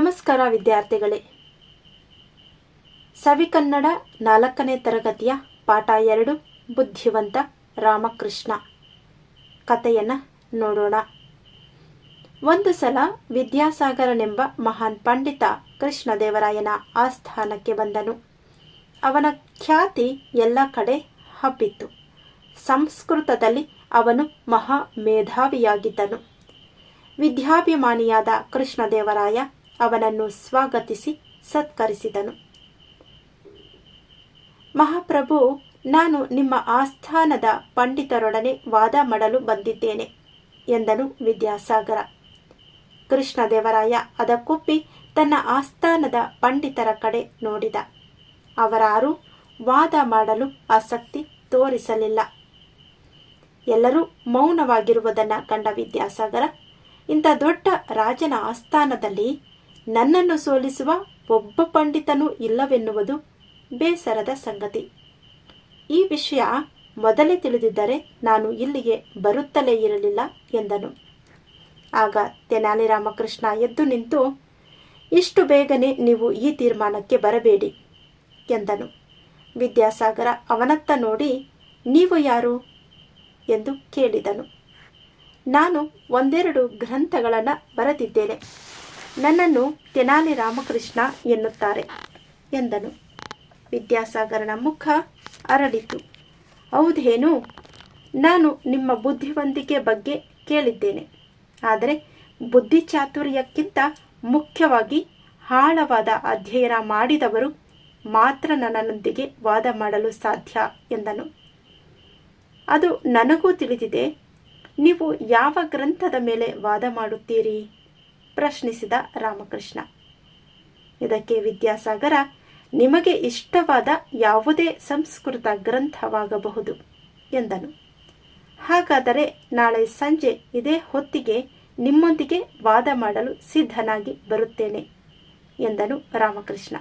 ನಮಸ್ಕಾರ ವಿದ್ಯಾರ್ಥಿಗಳೇ. ಸವಿಕನ್ನಡ ನಾಲ್ಕನೇ ತರಗತಿಯ ಪಾಠ ಎರಡು, ಬುದ್ಧಿವಂತ ರಾಮಕೃಷ್ಣ. ಕಥೆಯನ್ನು ನೋಡೋಣ. ಒಂದು ಸಲ ವಿದ್ಯಾಸಾಗರನೆಂಬ ಮಹಾನ್ ಪಂಡಿತ ಕೃಷ್ಣದೇವರಾಯನ ಆಸ್ಥಾನಕ್ಕೆ ಬಂದನು. ಅವನ ಖ್ಯಾತಿ ಎಲ್ಲ ಕಡೆ ಹಬ್ಬಿತ್ತು. ಸಂಸ್ಕೃತದಲ್ಲಿ ಅವನು ಮಹಾ ಮೇಧಾವಿಯಾಗಿದ್ದನು ವಿದ್ಯಾಭಿಮಾನಿಯಾದ ಕೃಷ್ಣದೇವರಾಯ ಅವನನ್ನು ಸ್ವಾಗತಿಸಿ ಸತ್ಕರಿಸಿದನು. ಮಹಾಪ್ರಭು, ನಾನು ನಿಮ್ಮ ಆಸ್ಥಾನದ ಪಂಡಿತರೊಡನೆ ವಾದ ಮಾಡಲು ಬಂದಿದ್ದೇನೆ, ಎಂದನು ವಿದ್ಯಾಸಾಗರ. ಕೃಷ್ಣದೇವರಾಯ ಅದಕ್ಕೊಪ್ಪಿ ತನ್ನ ಆಸ್ಥಾನದ ಪಂಡಿತರ ಕಡೆ ನೋಡಿದ. ಅವರಾರು ವಾದ ಮಾಡಲು ಆಸಕ್ತಿ ತೋರಿಸಲಿಲ್ಲ. ಎಲ್ಲರೂ ಮೌನವಾಗಿರುವುದನ್ನು ಕಂಡ ವಿದ್ಯಾಸಾಗರ, ಇಂಥ ದೊಡ್ಡ ರಾಜನ ಆಸ್ಥಾನದಲ್ಲಿ ನನ್ನನ್ನು ಸೋಲಿಸುವ ಒಬ್ಬ ಪಂಡಿತನೂ ಇಲ್ಲವೆನ್ನುವುದು ಬೇಸರದ ಸಂಗತಿ. ಈ ವಿಷಯ ಮೊದಲೇ ತಿಳಿದಿದ್ದರೆ ನಾನು ಇಲ್ಲಿಗೆ ಬರುತ್ತಲೇ ಇರಲಿಲ್ಲ ಎಂದನು. ಆಗ ತೆನಾಲಿ ರಾಮಕೃಷ್ಣ ಎದ್ದು ನಿಂತು, ಇಷ್ಟು ಬೇಗನೆ ನೀವು ಈ ತೀರ್ಮಾನಕ್ಕೆ ಬರಬೇಡಿ ಎಂದನು. ವಿದ್ಯಾಸಾಗರ ಅವನತ್ತ ನೋಡಿ, ನೀವು ಯಾರು ಎಂದು ಕೇಳಿದನು. ನಾನು ಒಂದೆರಡು ಗ್ರಂಥಗಳನ್ನು ಬರೆದಿದ್ದೇನೆ. ನನ್ನನ್ನು ತೆನಾಲಿ ರಾಮಕೃಷ್ಣ ಎನ್ನುತ್ತಾರೆ ಎಂದನು. ವಿದ್ಯಾಸಾಗರನ ಮುಖ ಅರಳಿತು. ಹೌದೇನು? ನಾನು ನಿಮ್ಮ ಬುದ್ಧಿವಂತಿಕೆ ಬಗ್ಗೆ ಕೇಳಿದ್ದೇನೆ. ಆದರೆ ಬುದ್ಧಿ ಚಾತುರ್ಯಕ್ಕಿಂತ ಮುಖ್ಯವಾಗಿ ಆಳವಾದ ಅಧ್ಯಯನ ಮಾಡಿದವರು ಮಾತ್ರ ನನ್ನೊಂದಿಗೆ ವಾದ ಮಾಡಲು ಸಾಧ್ಯ ಎಂದನು. ಅದು ನನಗೂ ತಿಳಿದಿದೆ. ನೀವು ಯಾವ ಗ್ರಂಥದ ಮೇಲೆ ವಾದ ಮಾಡುತ್ತೀರಿ? ಪ್ರಶ್ನಿಸಿದ ರಾಮಕೃಷ್ಣ. ಇದಕ್ಕೆ ವಿದ್ಯಾಸಾಗರ, ನಿಮಗೆ ಇಷ್ಟವಾದ ಯಾವುದೇ ಸಂಸ್ಕೃತ ಗ್ರಂಥವಾಗಬಹುದು, ಎಂದನು. ಹಾಗಾದರೆ ನಾಳೆ ಸಂಜೆ ಇದೇ ಹೊತ್ತಿಗೆ ನಿಮ್ಮೊಂದಿಗೆ ವಾದ ಮಾಡಲು ಸಿದ್ಧನಾಗಿ ಬರುತ್ತೇನೆ, ಎಂದನು ರಾಮಕೃಷ್ಣ.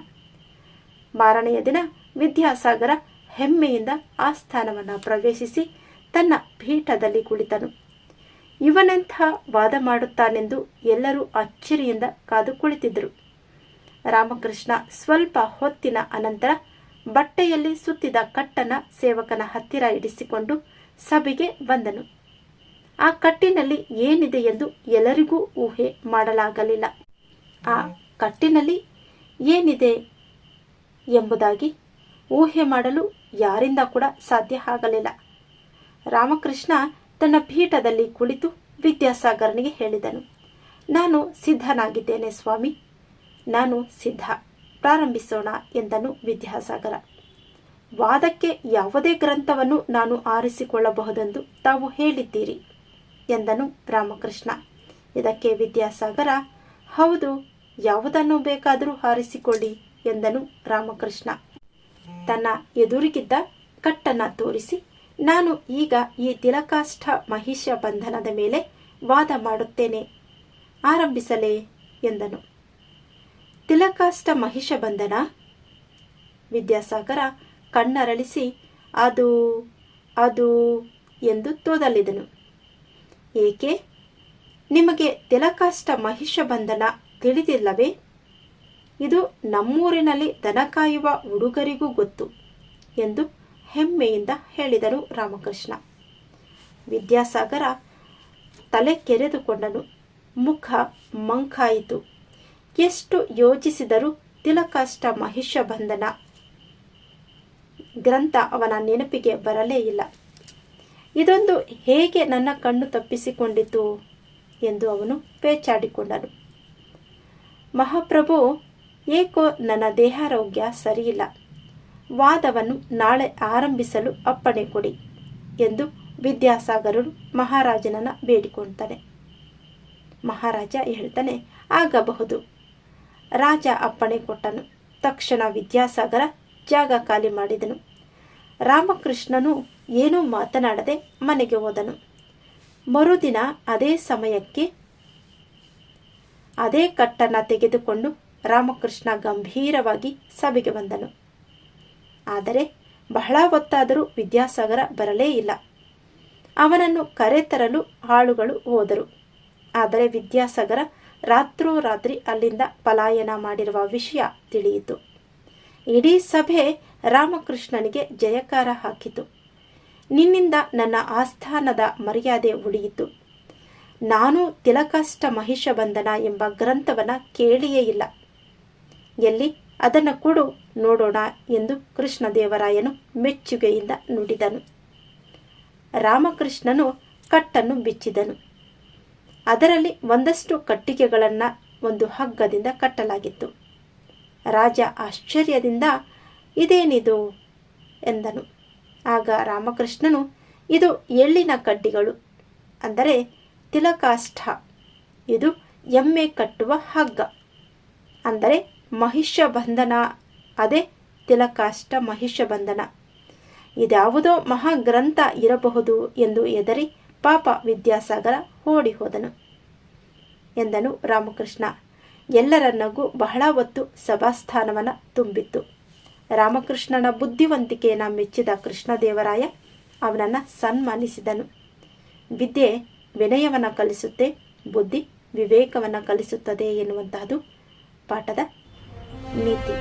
ಮಾರನೆಯ ದಿನ ವಿದ್ಯಾಸಾಗರ ಹೆಮ್ಮೆಯಿಂದ ಆಸ್ಥಾನವನ್ನು ಪ್ರವೇಶಿಸಿ ತನ್ನ ಪೀಠದಲ್ಲಿ ಕುಳಿತನು. ಇವನೆಂಥ ವಾದ ಮಾಡುತ್ತಾನೆಂದು ಎಲ್ಲರೂ ಅಚ್ಚರಿಯಿಂದ ಕಾದು ಕುಳಿತಿದ್ದರು. ರಾಮಕೃಷ್ಣ ಸ್ವಲ್ಪ ಹೊತ್ತಿನ ಅನಂತರ ಬಟ್ಟೆಯಲ್ಲಿ ಸುತ್ತಿದ ಕಟ್ಟನ ಸೇವಕನ ಹತ್ತಿರ ಇಡಿಸಿಕೊಂಡು ಸಭೆಗೆ ಬಂದನು. ಆ ಕಟ್ಟಿನಲ್ಲಿ ಏನಿದೆ ಎಂದು ಎಲ್ಲರಿಗೂ ಊಹೆ ಮಾಡಲಾಗಲಿಲ್ಲ. ಆ ಕಟ್ಟಿನಲ್ಲಿ ಏನಿದೆ ಎಂಬುದಾಗಿ ಊಹೆ ಮಾಡಲು ಯಾರಿಂದ ಕೂಡ ಸಾಧ್ಯ ಆಗಲಿಲ್ಲ. ರಾಮಕೃಷ್ಣ ತನ್ನ ಪೀಠದಲ್ಲಿ ಕುಳಿತು ವಿದ್ಯಾಸಾಗರನಿಗೆ ಹೇಳಿದನು, ನಾನು ಸಿದ್ಧನಾಗಿದ್ದೇನೆ ಸ್ವಾಮಿ, ನಾನು ಸಿದ್ಧ, ಪ್ರಾರಂಭಿಸೋಣ ಎಂದನು ವಿದ್ಯಾಸಾಗರ. ವಾದಕ್ಕೆ ಯಾವುದೇ ಗ್ರಂಥವನ್ನು ನಾನು ಆರಿಸಿಕೊಳ್ಳಬಹುದೆಂದು ತಾವು ಹೇಳಿದ್ದೀರಿ, ಎಂದನು ರಾಮಕೃಷ್ಣ. ಇದಕ್ಕೆ ವಿದ್ಯಾಸಾಗರ, ಹೌದು, ಯಾವುದನ್ನು ಬೇಕಾದರೂ ಆರಿಸಿಕೊಳ್ಳಿ, ಎಂದನು ರಾಮಕೃಷ್ಣ. ತನ್ನ ಎದುರಿಗಿದ್ದ ಕಟ್ಟನ್ನು ತೋರಿಸಿ ನಾನು ಈಗ ಈ ತಿಲಕಾಷ್ಠ ಮಹಿಷ ಬಂಧನದ ಮೇಲೆ ವಾದ ಮಾಡುತ್ತೇನೆ. ಆರಂಭಿಸಲೇ, ಎಂದನು. ತಿಲಕಾಷ್ಠ ಮಹಿಷ ಬಂಧನ? ವಿದ್ಯಾಸಾಗರ ಕಣ್ಣರಳಿಸಿ, ಅದು ಅದು ಎಂದು ತೋದಲಿದನು ಏಕೆ? ನಿಮಗೆ ತಿಲಕಾಷ್ಠ ಮಹಿಷ ಬಂಧನ ತಿಳಿದಿಲ್ಲವೇ? ಇದು ನಮ್ಮೂರಿನಲ್ಲಿ ದನ ಕಾಯುವ ಹುಡುಗರಿಗೂ ಗೊತ್ತು ಎಂದು ಹೆಮ್ಮೆಯಿಂದ ಹೇಳಿದರು ರಾಮಕೃಷ್ಣ. ವಿದ್ಯಾಸಾಗರ ತಲೆ ಕೆರೆದುಕೊಂಡನು. ಮುಖ ಮಂಕಾಯಿತು. ಎಷ್ಟು ಯೋಚಿಸಿದರೂ ತಿಲಕಾಷ್ಟ ಮಹಿಷ ಬಂಧನ ಗ್ರಂಥ ಅವನ ನೆನಪಿಗೆ ಬರಲೇ ಇಲ್ಲ. ಇದೊಂದು ಹೇಗೆ ನನ್ನ ಕಣ್ಣು ತಪ್ಪಿಸಿಕೊಂಡಿತು ಎಂದು ಅವನು ಪೇಚಾಡಿಕೊಂಡನು. ಮಹಾಪ್ರಭು, ಏಕೋ ನನ್ನ ದೇಹಾರೋಗ್ಯ ಸರಿಯಿಲ್ಲ. ವಾದವನ್ನು ನಾಳೆ ಆರಂಭಿಸಲು ಅಪ್ಪಣೆ ಕೊಡಿ ಎಂದು ವಿದ್ಯಾಸಾಗರರು ಮಹಾರಾಜನನ್ನು ಬೇಡಿಕೊಳ್ತಾನೆ ಮಹಾರಾಜ ಹೇಳ್ತಾನೆ, ಆಗಬಹುದು. ರಾಜ ಅಪ್ಪಣೆ ಕೊಟ್ಟನು. ತಕ್ಷಣ ವಿದ್ಯಾಸಾಗರ ಜಾಗ ಖಾಲಿ ಮಾಡಿದನು. ರಾಮಕೃಷ್ಣನು ಏನೂ ಮಾತನಾಡದೆ ಮನೆಗೆ ಹೋದನು. ಮರುದಿನ ಅದೇ ಸಮಯಕ್ಕೆ ಅದೇ ಕಟ್ಟನ್ನು ತೆಗೆದುಕೊಂಡು ರಾಮಕೃಷ್ಣ ಗಂಭೀರವಾಗಿ ಸಭೆಗೆ ಬಂದನು. ಆದರೆ ಬಹಳ ಹೊತ್ತಾದರೂ ವಿದ್ಯಾಸಾಗರ ಬರಲೇ ಇಲ್ಲ. ಅವನನ್ನು ಕರೆತರಲು ಆಳುಗಳು ಹೋದರು. ಆದರೆ ವಿದ್ಯಾಸಾಗರ ರಾತ್ರೋರಾತ್ರಿ ಅಲ್ಲಿಂದ ಪಲಾಯನ ಮಾಡಿರುವ ವಿಷಯ ತಿಳಿಯಿತು. ಇಡೀ ಸಭೆ ರಾಮಕೃಷ್ಣನಿಗೆ ಜಯಕಾರ ಹಾಕಿತು. ನಿನ್ನಿಂದ ನನ್ನ ಆಸ್ಥಾನದ ಮರ್ಯಾದೆ ಉಳಿಯಿತು. ನಾನು ತಿಲಕಾಷ್ಟ ಮಹಿಷ ಬಂಧನ ಎಂಬ ಗ್ರಂಥವನ್ನು ಕೇಳಿಯೇ ಇಲ್ಲ. ಎಲ್ಲಿ? ಅದನ್ನು ಕೊಡು. ನೋಡೋಣ ಎಂದು ಕೃಷ್ಣದೇವರಾಯನು ಮೆಚ್ಚುಗೆಯಿಂದ ನುಡಿದನು. ರಾಮಕೃಷ್ಣನು ಕಟ್ಟನ್ನು ಬಿಚ್ಚಿದನು. ಅದರಲ್ಲಿ ಒಂದಷ್ಟು ಕಟ್ಟಿಗೆಗಳನ್ನು ಒಂದು ಹಗ್ಗದಿಂದ ಕಟ್ಟಲಾಗಿತ್ತು. ರಾಜ ಆಶ್ಚರ್ಯದಿಂದ, ಇದೇನಿದು? ಎಂದನು. ಆಗ ರಾಮಕೃಷ್ಣನು, ಇದು ಎಳ್ಳಿನ ಕಡ್ಡಿಗಳು. ಅಂದರೆ, ತಿಲಕಾಷ್ಠ. ಇದು ಎಮ್ಮೆ ಕಟ್ಟುವ ಹಗ್ಗ. ಅಂದರೆ ಮಹಿಷ್ಯ ಬಂಧನ ಅದೇ ತಿಲಕಾಷ್ಟ ಮಹಿಷ ಬಂಧನ ಇದ್ಯಾವುದೋ ಮಹಾಗ್ರಂಥ ಇರಬಹುದು ಎಂದು ಎದರಿ ಪಾಪ ವಿದ್ಯಾಸಾಗರ ಓಡಿ ಹೋದನು ಎಂದನು ರಾಮಕೃಷ್ಣ. ಎಲ್ಲರ ನಗು ಬಹಳ ಹೊತ್ತು ಸಭಾಸ್ಥಾನವನ್ನು ತುಂಬಿತ್ತು. ರಾಮಕೃಷ್ಣನ ಬುದ್ಧಿವಂತಿಕೆಯನ್ನು ಮೆಚ್ಚಿದ ಕೃಷ್ಣದೇವರಾಯ ಅವನನ್ನು ಸನ್ಮಾನಿಸಿದನು. ವಿದ್ಯೆ ವಿನಯವನ್ನು ಕಲಿಸುತ್ತೆ, ಬುದ್ಧಿ ವಿವೇಕವನ್ನು ಕಲಿಸುತ್ತದೆ ಎನ್ನುವಂತಹದ್ದು ಪಾಠದ ನೀತಿ.